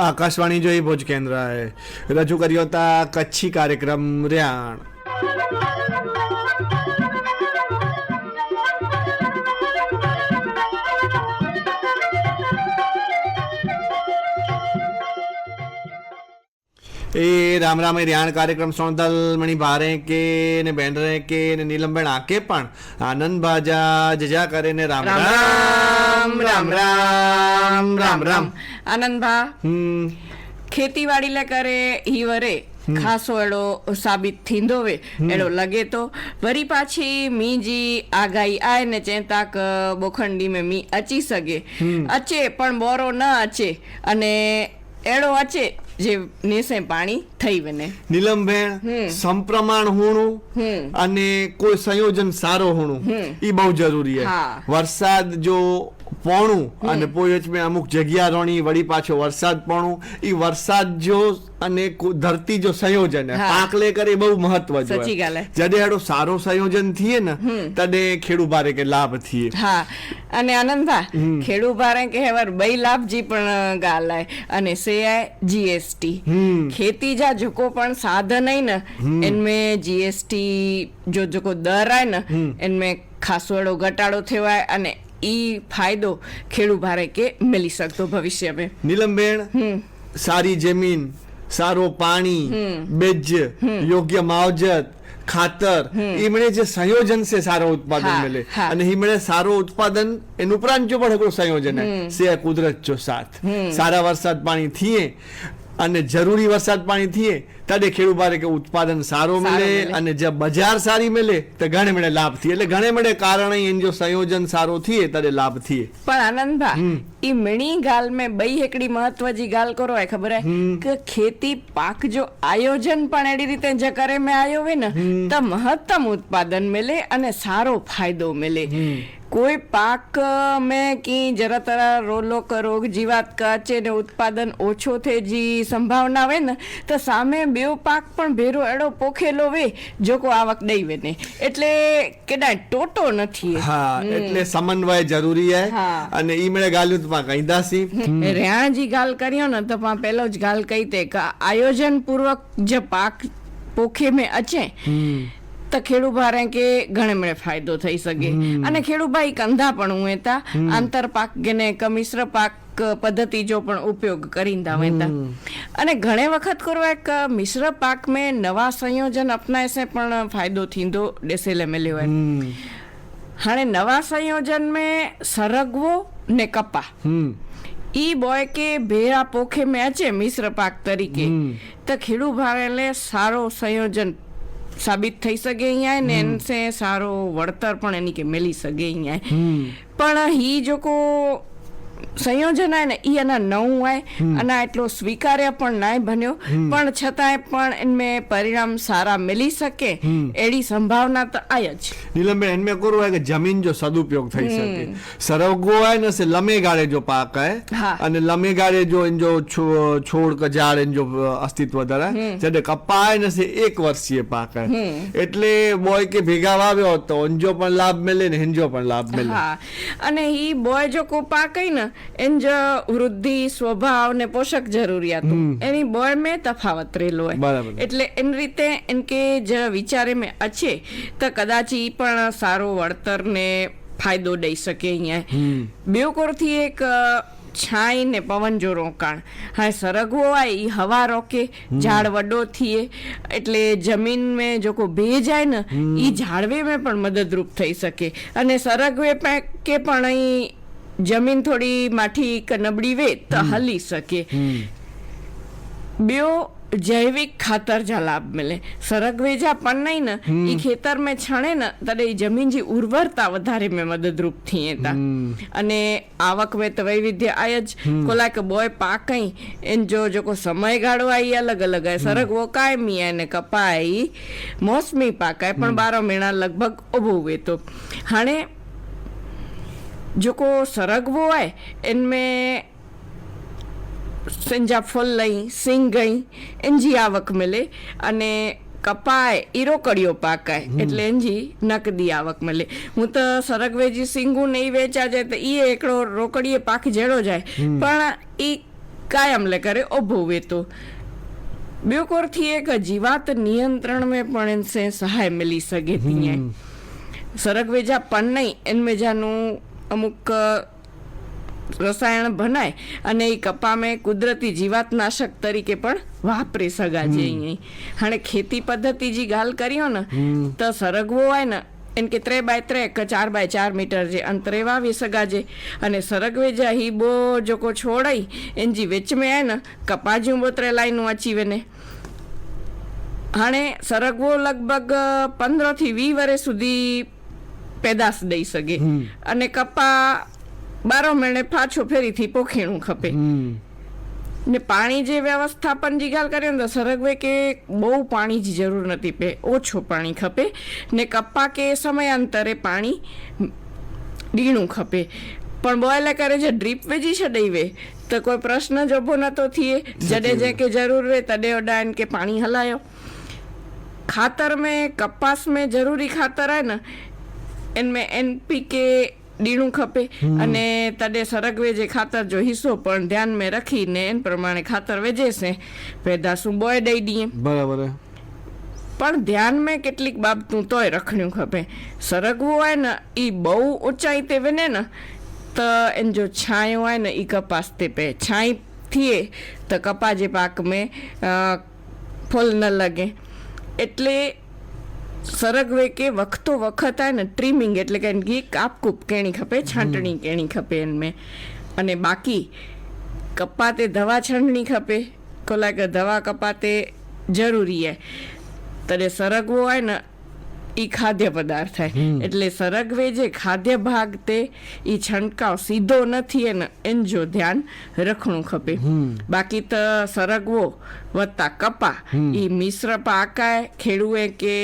આકાશવાણી જોઈ ભુજ કેન્દ્રએ રજૂ કર્યો હતા કચ્છી કાર્યક્રમ રિયાણ. એ રામ રામ એ રિયાણ કાર્યક્રમ સોનદલ મણી ભારે કે ને બેન્ડરે કે ને નીલમબેન આકે પણ આનંદ બાજા જજા કરે ને રામ! રામ! રામ રામ રામ રામ આનંદભા હમ. ખેતીવાડી લે કરે હી વરે. ખાસો એડો સાબિત થીંદો વે એડો લગે તો. વરી પાછી મીજી આગાઈ આય ને ચેતાક બોખંડી में મી અચી સગે. અચે પણ બોરો ન અચે. અને એડો અચે જે નેસે પાણી થઈ વને. નીલમબેન સંપ્રમાણ હોણું. અને કોઈ સંયોજન સારો હોણું. એ બહુ જરૂરી છે હા. વરસાદ જો પોણું અને પોયચમે અમુક જગ્યા રોણી વળી પાછો વરસાદ પોણું. એ વરસાદ જો અને ધરતી જો સંયોજન પાકલે કરે બહુ મહત્વ છે જડે આડો સારો સંયોજન થઈએ ને તને ખેડુ ભારે કે લાભ થઈએ હા. અને આનંદા ખેડુ ભારે કહેવર બઈ લાભજી પણ ગાલાય અને સેઆય જીએસટી ખેતી જા જોકો પણ સાધન હઈ ને એનમે જીએસટી જો જોકો દર આય ને એનમે ખાસવાળો ઘટાડો થયો અને ઈ ફાયદો ખેડૂત ભારે કે મળી શકતો ભવિષ્યમાં નીલમબેન સારી જમીન સારો પાણી બેજ યોગ્ય માવજત ખાતર એમણે જે સંયોજન છે સારો ઉત્પાદન મળે. અને એમણે સારો ઉત્પાદન એનું ઉપરાંત જો પણ સંયોજન છે કુદરત જો સાથ. સારા વરસાદ પાણી થઈએ અને જરૂરી વરસાદ પાણી થઈએ ત્યારે ખેડૂતભારે કે ઉત્પાદન સારું મળે અને જે બજાર સારી મળે તો ઘણે મળે લાભ થઈએ. એટલે ઘણે મળે કારણ એનું જો સંયોજન સારું થઈએ ત્યારે લાભ થઈએ. પણ આનંદભા એ મીણી ગાલ મેં બઈ એકડી મહત્વ જી ગાલ કરો એ ખબર હે? કે ખેતી પાક જો આયોજન પણ એડી રીતે જે કરે મેં આયો હોય ને તો મહત્તમ ઉત્પાદન મળે અને સારો ફાયદો મળે કોઈ પાક મેં की જરા તરા રોલો રોગ જીવાત કાચે ને ઉત્પાદન ઓછો થઈ જી સંભાવના હોય ને તો સામે બેવ પાક પણ ભેરો એડો પોખેલો વે જો કો આવક દઈ વે ને એટલે કેડા ટોટો નથી હા એટલે સમન્વય જરૂરી હે. અને ઈ મેળે ગાલ્યું તો કહીદાસી રહ્યા જી ગાલ કર્યો ને તો પા પહેલો જ ગાલ કહી તે કે આયોજન પૂર્વક જે પાક પોખે મે અચે. તો ખેડૂભારે કે ઘણેમણે ફાયદો થઈ શકે. અને ખેડૂભાઈ કંધા પણ ઉમેતા આંતર પાક કે કમિશ્ર પાક પદ્ધતિ જો પણ ઉપયોગ કરીંદા વેંદા અને ઘણે વખત કરો એક મિશ્ર પાક મેં નવા સંયોજન અપનાય છે પણ ફાયદો થીંદો ડેસેલે મેં લેવાય હાણે નવા સંયોજન મેં સરગવો ને કપા. ઈ બોય કે ભેરા પોખે મેં અચે મિશ્ર પાક તરીકે. તો ખેડૂ ભારેલે સારો સંયોજન સાબિત થઈ શકે અહીંયા ને એનસે સારો વળતર પણ એની કે મેલી શકે અહીંયા. પણ હી જોકો સંયોજન આવે ને એ એના નવું આવે અને એટલો સ્વીકાર્ય પણ નાય બન્યો. પણ છતાંય પણ એમને પરિણામ સારા મળી શકે એડી સંભાવના તો આય જ. નીલમબેન એમને કરવું હોય કે જમીન જો સદુપયોગ થઈ શકે. સરગવો હોય ને લમે ગાળે જો પાક આવે અને લમે ગાળે જો એન જો છોડ કે ઝાડ એન જો અસ્તિત્વ ધરાવે જ્યારે કપાય ને એક વર્ષીય પાક આવે એટલે બોય કે ભેગા વાવ્યો તો અંજો પણ લાભ મળે ને હિંજો પણ લાભ મળે અને ઈ બોય જો કોઈ પાક ને એન જ વૃદ્ધિ સ્વભાવ ને પોષક જરૂરિયાત. એની બોય મેં તફાવત રહેલો હોય. એટલે એની રીતે એમ કે જે વિચારે મેં અછે તો કદાચ ઈ પણ સારો વળતર ને ફાયદો દઈ શકે અહીંયા. બેવકોરથી એક છાંય ને પવન જો રોકાણ. હા સરગવો આય ઈ હવા રોકે ઝાડ વડો થઈએ એટલે જમીન મેં જો કો ભે જાય ને ઈ ઝાડવે મેં પણ મદદરૂપ થઈ શકે. અને સરગવે પે- કે પણ અહીં જમીન થોડી માઠી કે નબળી વે તો હલી શકે. બ્યો જૈવિક ખાતર જા લાભ મળે. સરગવે જા પણ નહીં ને એ ખેતર में છણે ને તડે એ જમીન જે ઉર્વરતા વધારે મેં મદદરૂપ થઈ તા. અને આવક વે તો વૈવિધ્ય આય જ. કોલા કે બોય પાકઈ એન જો જોકો સમયગાળો આઈ અલગ અલગ આય. સરગવો કાયમી આય ને કપાય. મોસમી પાકાય પણ બારો મહિના લગભગ ઊભો વે તો. जो सरग वो है इनमें सिंजा फुलई सिंगई इन जी आवक मिले अने કપાય ઈરો કડિયો પાકાય એટલે એનજી નકદી આવક મળે હું તો સરગ વેજી સિંગુ ને એ વેચા જાય તો એ એકડો રોકડીએ પાક જેડો જાય પણ એ કાયમ લે કરે ઊભો વેતો બ્યુકોરથી એક જીવાત નિયંત્रण में પણ એને સહાય મળી શકે તીએ સરગ વેજા પણ નહીં એન મેજાનું અમુક રસાયણ ભનાય અને એ કપામે કુદરતી જીવાતનાશક તરીકે પણ વાપરી શકા છે અહીંયા હાણે ખેતી પદ્ધતિ જે ગાલ કર્યો ને તો સરગવો હોય ને એમ કે ત્રે બાય ત્રે કે ચાર બાય ચાર મીટર જે અંતરે વાવી સગાજે. અને સરગવે જા હી બો જોકો છોડાઈ એન જી વેચમે આય ને કપાજું બોતરે લાઈનું અચીવે ને. હાણે સરગવો લગભગ પંદરથી વીસ વર્ષ સુધી પેદાશ દઈ શકે. અને કપા બારો મહિને પાછો ફેરીથી પોખીણું ખપે. ને પાણી જે વ્યવસ્થાપન જીગાલ કર્યો ને સરગવે કે બહુ પાણી જ જરૂર નથી પે ઓછું પાણી ખપે. ને કપ્પા કે સમયાંતરે પાણી ડીણું ખપે. પણ બોયલા કરે જે ડ્રીપ વેજી છે દઈવે તો કોઈ પ્રશ્ન જ ઊભો નતો થઈએ જડે જે કે જરૂર રે તડે ઓડાન કે પાણી હલાયો. ખાતર મેં કપાસ મેં જરૂરી ખાતર આય ને એનમે એનપીકે દીણું ખપે. અને તડે સરગ વેજે ખાતર જો હિસ્સો પણ ધ્યાન મેં રખીને એન પ્રમાણે ખાતર વેજે છે પેદાશું બોય દઈ દઈએ. બરાબર પણ ધ્યાન મેં કેટલીક બાબતું તોય રખણ્યું ખપે. સરગવું હોય ને એ બહુ ઊંચાઈ તે વેને ને તો એન જો છાંયો હોય ને એ કપાસ તે પે. છાંય થીએ તો કપાજે પાક મેં ફૂલ ન લગે. એટલે સરગવે કે વખતો વખત આ ને ટ્રીમિંગ એટલે કે એની કાપકૂપ કેણી ખપે છાંટણી કેણી ખપે એનમે અને બાકી કપાતે દવા છાંટણી ખપે કોલા કે દવા કપાતે જરૂરી હે. તને સરગવો હોય ને એ ખાદ્ય પદાર્થ થાય. એટલે સરગવે જે ખાદ્ય ભાગ તે એ છંટકાવ સીધો નથી એને એન જો ધ્યાન રખણું ખપે. બાકી તો સરગવો વત્તા કપા એ મિશ્ર પાકાય ખેડૂએ કે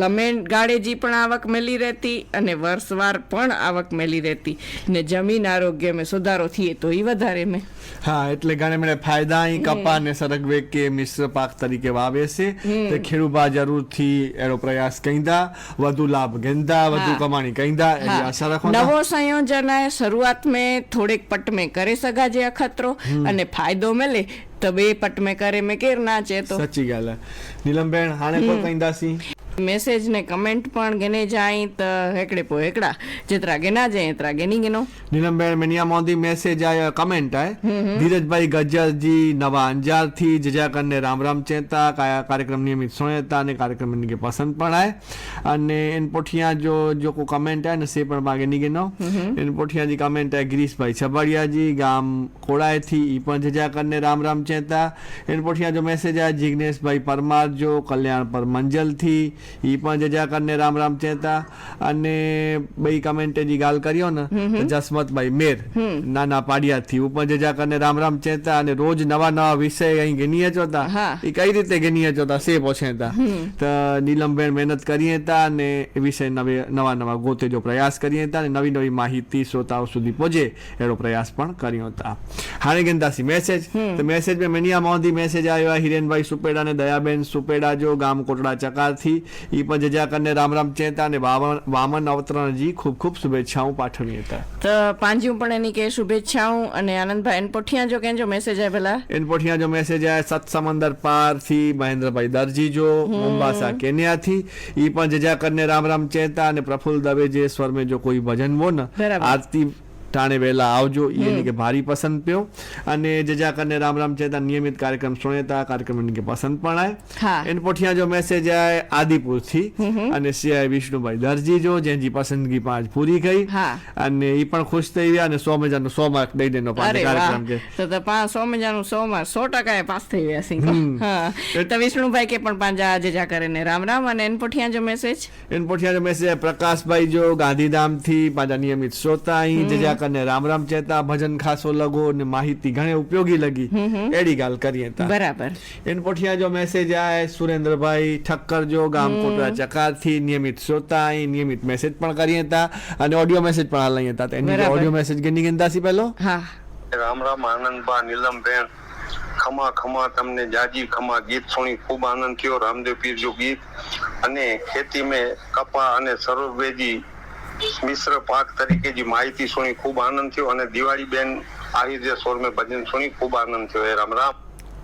લમેણ ગાળેજી પણ આવક મેલી રહેતી અને વર્ષવાર પણ આવક મેલી રહેતી. ને જમીન આરોગ્યમાં સુધારો થઈએ તો એ વધારે મેં. હા એટલે ઘણા મેળે ફાયદા અહીં કપા અને સરગવે કે મિશ્ર પાક તરીકે વાવે છે. તે ખેડૂબા જરૂરથી એનો પ્રયાસ કઈંદા વધુ લાભ ગેંદા વધુ કમાણી કઈંદા આશા રાખો નવો સંયોજન શરૂઆત મેં થોડેક પટ મેં કરે સગા જે અખતરો અને ફાયદો મળે તો બે પટ મેં કરે મેં કેર ના છે તો. સચી ગાલ નીલમબેન હાણે પણ કઈંદાસી મેસેજ ને કમેન્ટ પણ ગને જાય તો હેકડે પો હેકડા. જેતરા ગેના જાય એતરા ગેની ગેનો. નીલમબેન મેનિયા મોદી મેસેજ આય કમેન્ટ આય. ધીરજભાઈ ગજ્જરજી નવા અંજારથી જજાકરને રામ રામ ચેતા કાયા કાર્યક્રમ નિયમિત સુણેતા અને કાર્યક્રમની કે પસંદ પણ આય. અને એન પોઠિયા જો જો કો કમેન્ટ આય ને સે પણ બાગે ની ગેનો. એન પોઠિયા જી કમેન્ટ આય ગિરીશભાઈ છબડિયાજી ગામ કોળાયથી ઈ પણ જજાકરને રામ રામ ચેતા. એન પોઠિયા જો મેસેજ આય જિગ્નેશભાઈ પરમાર જો કલ્યાણ પર મંજલ પણ જજા પણ રામ રામ ચેતા અને બઈ કમેન્ટે જી ગાલ કર્યો ને જસમતભાઈ મેર નાના પાડિયાથી ઉપર જજાકરને રામ રામ ચેતા અને રોજ નવા નવા વિષય અહીં ગણીએ જોતા. એ કઈ રીતે ગણીએ જોતા? સે પોછેતા. તો નીલમબેન મહેનત કરીએ હતા અને એ વિષય નવે નવા નવા ગોતે જો પ્રયાસ કરીએ હતા અને નવી નવી માહિતી શ્રોતાઓ સુધી પહોંચે એનો પ્રયાસ પણ કર્યો હતા હાણે ગંદાસી મેસેજ તો મેસેજ મેં મેનિયા મોદી મેસેજ આવ્યો હિરેનભાઈ સુપેડા અને દયાબેન સુપેડા જો ગામ કોટડા ચકારથી એ પણ જજાકરને રામ રામ ચેતા અને વામન અવતરણજી ખૂબ ખૂબ શુભેચ્છાઓ પાઠવી હતા. તો પાંજી પણ એની કે શુભેચ્છાઓ અને આનંદભાઈ એન પોઠિયા જો કેજો મેસેજ આવેલા એન પોઠિયા જો મેસેજ આવે સત સમંદર પારથી મહેન્દ્રભાઈ દરજી જો મુંબાસા કેન્યા થી. એ પણ જજાકરને રામ રામ ચેતા અને પ્રફુલ દવે જે સ્વર મેં જો કોઈ ભજન બોલ આરતી ટાણે વહેલા આવજો. એની કે ભારી પસંદ પ્યો. અને જજા કરને રામ રામ ચેતા નિયમિત કાર્યક્રમ સુનેતા કાર્યક્રમ એની કે પસંદ પણ આય. એન પોઠિયા જો મેસેજ આય આદિપુરથી અને સીઆઈ વિષ્ણુભાઈ દરજી જો જેની પસંદગી પાંચ પૂરી ગઈ અને એ પણ ખુશ થઈ ગયા અને સો મજાનો સો માર્ક દઈ દેનો પાંચ કાર્યક્રમ છે તો તો પાંચ સો મજાનું સો માર્ક સો ટકા એ પાસ થઈ ગયા સિંહ તો વિષ્ણુભાઈ કે પણ પાંજા જજા કરે ને રામ રામ અને એન પોઠિયા જો મેસેજ એન પોઠિયા મેસેજ પ્રકાશભાઈ જો ગાંધીધામથી પાંજા નિયમિત શ્રોતા અહીં જજા કરને રામ રામ ચેતા ભજન ખાસો લગો ને માહિતી ઘણે ઉપયોગી લગી. એડી ગાલ કરીએ તા. બરાબર. એન પોઠિયા જો મેસેજ આય સુરેન્દ્રભાઈ ઠક્કર જો ગામ કોટડા ચકારથી નિયમિત શ્રોતા અહીં નિયમિત મેસેજ પણ કરીએ તા અને ઓડિયો મેસેજ પણ હાલ તા. એની ઓડિયો મેસેજ ગની ગંદાસી પહેલો? હા. રામ રામ આનંદબા નીલમબેન ખમા ખમા તમને જાજી ખમા ગીત સુણી ખૂબ આનંદ થયો. રામદેવ પીર જો ગીત. અને ખેતી મેં કપા અને સરોવેજી મિશ્ર પાક તરીકે જે માહિતી સુણી ખૂબ આનંદ થયો અને દિવાળી બેન આવી રીતે સોરમે ભજન સુણી ખૂબ આનંદ થયો. એ રામ રામ.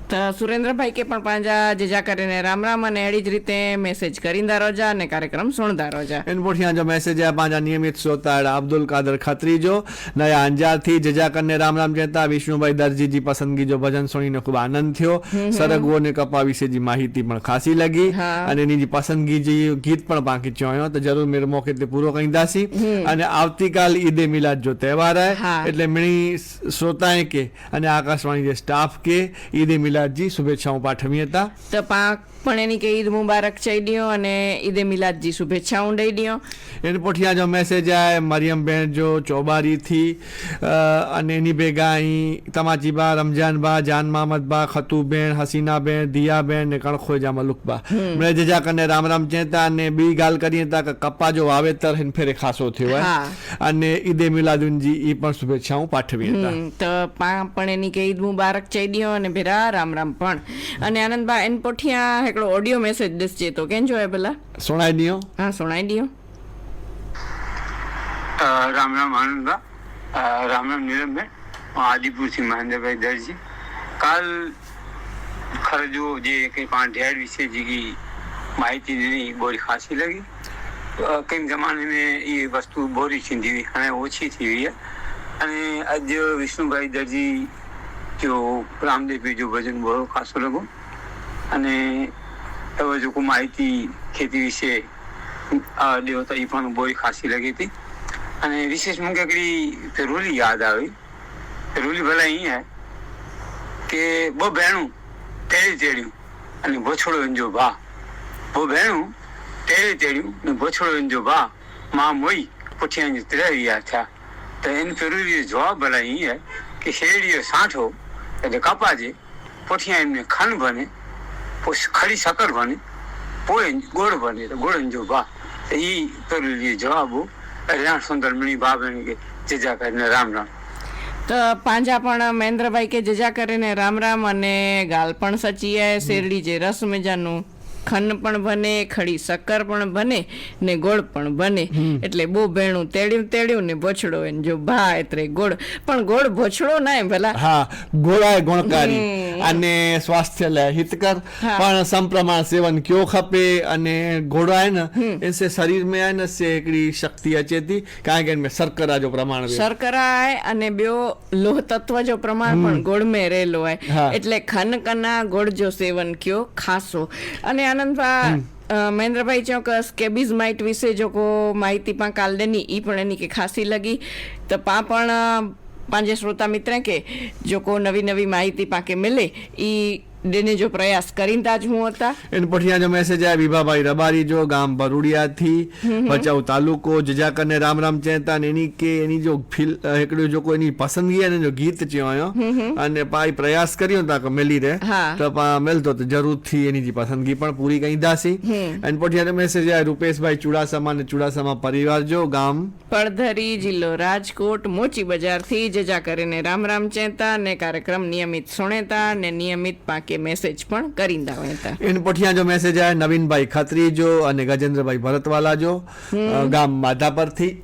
સુરેન્દ્રભાઈ કે પણ પાંજા જેજા કરીને રામ રામ અને એડી જ રીતે મેસેજ કરીંદા રોજા અને કાર્યક્રમ સુણદા રોજા. એન પોઠિયા જો મેસેજ આ પાંજા નિયમિત શ્રોતા અબ્દુલ કાદર ખત્રીજો નયા અંજારથી જેજા કરીને રામ રામ કહેતા વિષ્ણુભાઈ દરજીજી પસંદગી જો ભજન સુણીને ખૂબ આનંદ થયો. સરગવો ને કપા વિશેજી માહિતી પણ ખાસી લાગી અને એની પસંદગી જે ગીત પણ બાકી ચોયો તો જરૂર મેર મોકે તે પૂરો કહીદાસી અને આવતીકાલ ઈદે મિલાદ જો તહેવાર એટલે મણી શ્રોતાએ કે અને આકાશવાણી જે સ્ટાફ કે ઈદે મિલાદ જી શુભેચ્છાઓ પાઠવી હતા. તપાક પાંક પણ એની કે ઈદ મુબારક ચઈ દિયો અને ઈદે મિલાદજી શુભેચ્છાઓ દઈ દિયો એને પોઠિયા જો મેસેજ આય મરિયમ બેન જો ચોબારીથી થી અને એની ભેગા અહીં તમાચી બા રમજાન બા જાન મામદ બા ખતુ બેન હસીના બેન દિયા બેન ને કણખોય જા મલુક બા મને જજા કને રામ રામ ચેતા અને બી ગાલ કરીએ તા કે કપ્પા જો વાવેતર હિન ફેરે ખાસો થયો હે. હા. અને ઈદે મિલાદુનજી ઈ પણ શુભેચ્છાઓ પાઠવી હતા તો પા પણ એની કે ઈદ મુબારક ચઈ દિયો અને ભેરા રામ રામ પણ. અને આનંદબા એન પોઠિયા એકડો ઓડિયો મેસેજ દસજે તો. કેમ જોયા પેલા? સુણાઈ દિયો. હા સુણાઈ દિયો. રામ રામ આનંદા રામ રામ નીરજભાઈ. હું આદિપુરથી મહેન્દ્રભાઈ દરજી. કાલ ખરજો જે કંઈ પાંઢિયાળ વિશે જે માહિતી દીધી બોરી ખાસી લગી. કંઈક જમાને એ વસ્તુ બોરી છીંધી અને ઓછી થઈ અને આજ વિષ્ણુભાઈ દરજી જો રામદેવ બીજું ભજન બોલો ખાસો લગો અને તવજુકુ માહિતી ખેતી વિશે દેવતા એ પણ બહુ ખાસી લાગી હતી. અને વિશેષ મને એકડી રૂલી યાદ આવી. રૂલી ભલે અહીં હે, કે બહુ ભેણું તેડી તેડ્યું અને વછોડો અંજો ભા. બહુ ભેણું તેડી તેડ્યું ને વછોડો અંજો ભા. માં મોઈ પુઠિયા ત્રે રહ્યા થયા. તો એને પેરુલીએ જવાબ ભલે અહીં હે, કે શેરડીઓ સાંઠો એટલે કપાજે, પોઠિયા એમને ખંડ બને ખડી સાકર બની પોળે ગોળ બને તો ગોળ જો બા તો ઈ જરૂરી જવાબો રાણ સુંદર મણી બને કે જજા કરીને રામ રામ તો પાંજા પણ મહેન્દ્રભાઈ કે જજા કરીને રામ રામ અને ગાલ પણ સચીએ શેરડી જે રસ મજાનું ખન પણ બને ખડી શક્કર પણ બને ને ગોળ પણ બને. એટલે બહુ ભેણું તેડ્યું તેડ્યું ને ભોછડો એને જો ભા એટલે ગોળ. પણ ગોળ ભોછડો ના ભલા. હા ગોળાય ગુણકારી અને સ્વાસ્થ્ય લે હિતકર પણ સમપ્રમાણ સેવન ક્યો ખપે અને ગોળો है ना इनसे शरीर में है ना से हिकिड़ी शक्ति अचे थी કારણ કે એમાં શર્કરા જો પ્રમાણ શર્કરા અને ॿियो લોહ તત્વ જો પ્રમાણ પણ ગોળમાં રહેલો હોય. એટલે ખનકના ગોળ જો સેવન કયો ખાસો. અને આનંદભા મહેન્દ્રભાઈ ચોક્કસ કેબીઝ માઇટ વિશે જો કો માહિતી પણ કાલ દેની ઈ પણ એની કે ખાસી લગી. તો પા પણ પાંજે શ્રોતા મિત્ર કે જો કો નવી નવી માહિતી પાકે મિલે, ઈ દેને જો પ્રયાસ કરીને તાજ હું હતા. એન પઠિયા જો મેસેજ આયા વિભાભાઈ રબારી જો ગામ ભરૂડિયા થી ભચાઉ તાલુકો જજાકરને રામ રામ ચેતા એની કે એની જો ફીલ એકડ્યું જો કોઈની પસંદગી અને જો ગીત ચેવાયો અને પાઈ પ્રયાસ કર્યો તા કે મેલી રે તો પા મેલતો તો જરૂરથી એની જે પસંદગી પણ પૂરી કરી દાસી. એન પઠિયા મેસેજ આયા રૂપેશભાઈ ચુડાસમા ને ચુડાસમા પરિવાર જો ગામ. પડધરી જિલ્લો રાજકોટ મોચી બજારથી જજા કરીને રામ રામ ચેતા ને કાર્યક્રમ નિયમિત સુણેતા ને નિયમિત પાકી કે મેસેજ પણ કરી દાવે હતા એને પઠિયા જો મેસેજ આવે નવીનભાઈ ખત્રીજો અને ગજેન્દ્રભાઈ ભરતવાલા જો ગામ માધા પરથી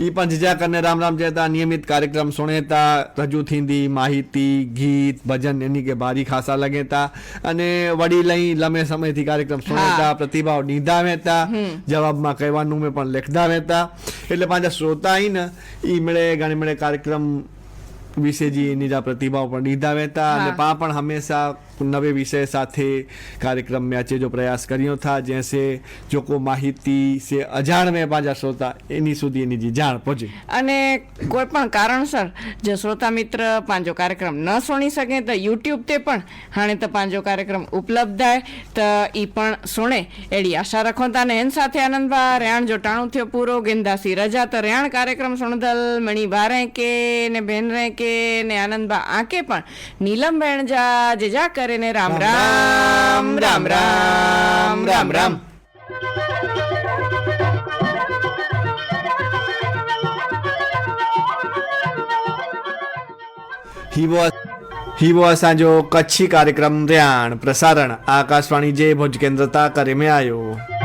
એ પણ જીજા કરીને રામ રામ જતા નિયમિત કાર્યક્રમ સુણેતા રજૂ થીંદી માહિતી ગીત ભજન એની કે ભારી ખાસા લગેતા. અને વડી લઈ લમે સમયથી કાર્યક્રમ સુણેતા પ્રતિભાવ નીંધાવેતા જવાબમાં કહેવાનું મેં પણ લેખદાવેતા એટલે પાછા શ્રોતા આવીને એ મળે ઘણી મળે કાર્યક્રમ વિશેજી એની જ પ્રતિભાઓ પણ લીધા હતા અને પા પણ હંમેશા નવે વિષય સાથે કાર્યક્રમ મેં જો પ્રયાસ કર્યો થા જેસે જો કો માહિતી સે અજાણ મેં પાજા શ્રોતા એની સુધી એની જે જાણ પહોંચે. અને કોઈ પણ કારણસર જે શ્રોતા મિત્ર પાંજો કાર્યક્રમ ન સુણી શકે તો યુટ્યુબ તે પણ હાણે તો પાંજો કાર્યક્રમ ઉપલબ્ધ થાય તો એ પણ સુણે. એડી આશા રખો તા ને એન સાથે આનંદભા રેણ જો ટાણું થયો પૂરો ગેંદાસી રજા તો રેણ કાર્યક્રમ સુણદલ મણી બારે કે ને બેન રે કે કે ને આનંદબા આંકે પણ. નીલમ વેણજા જેજા કરે ને રામ રામ રામ રામ રામ રામ He was હિવો અસાંજો કચ્છી કાર્યક્રમ ર્યાણ પ્રસારણ આકાશવાણી જે ભુજ કેન્દ્રતા કરે મેં આવ્યો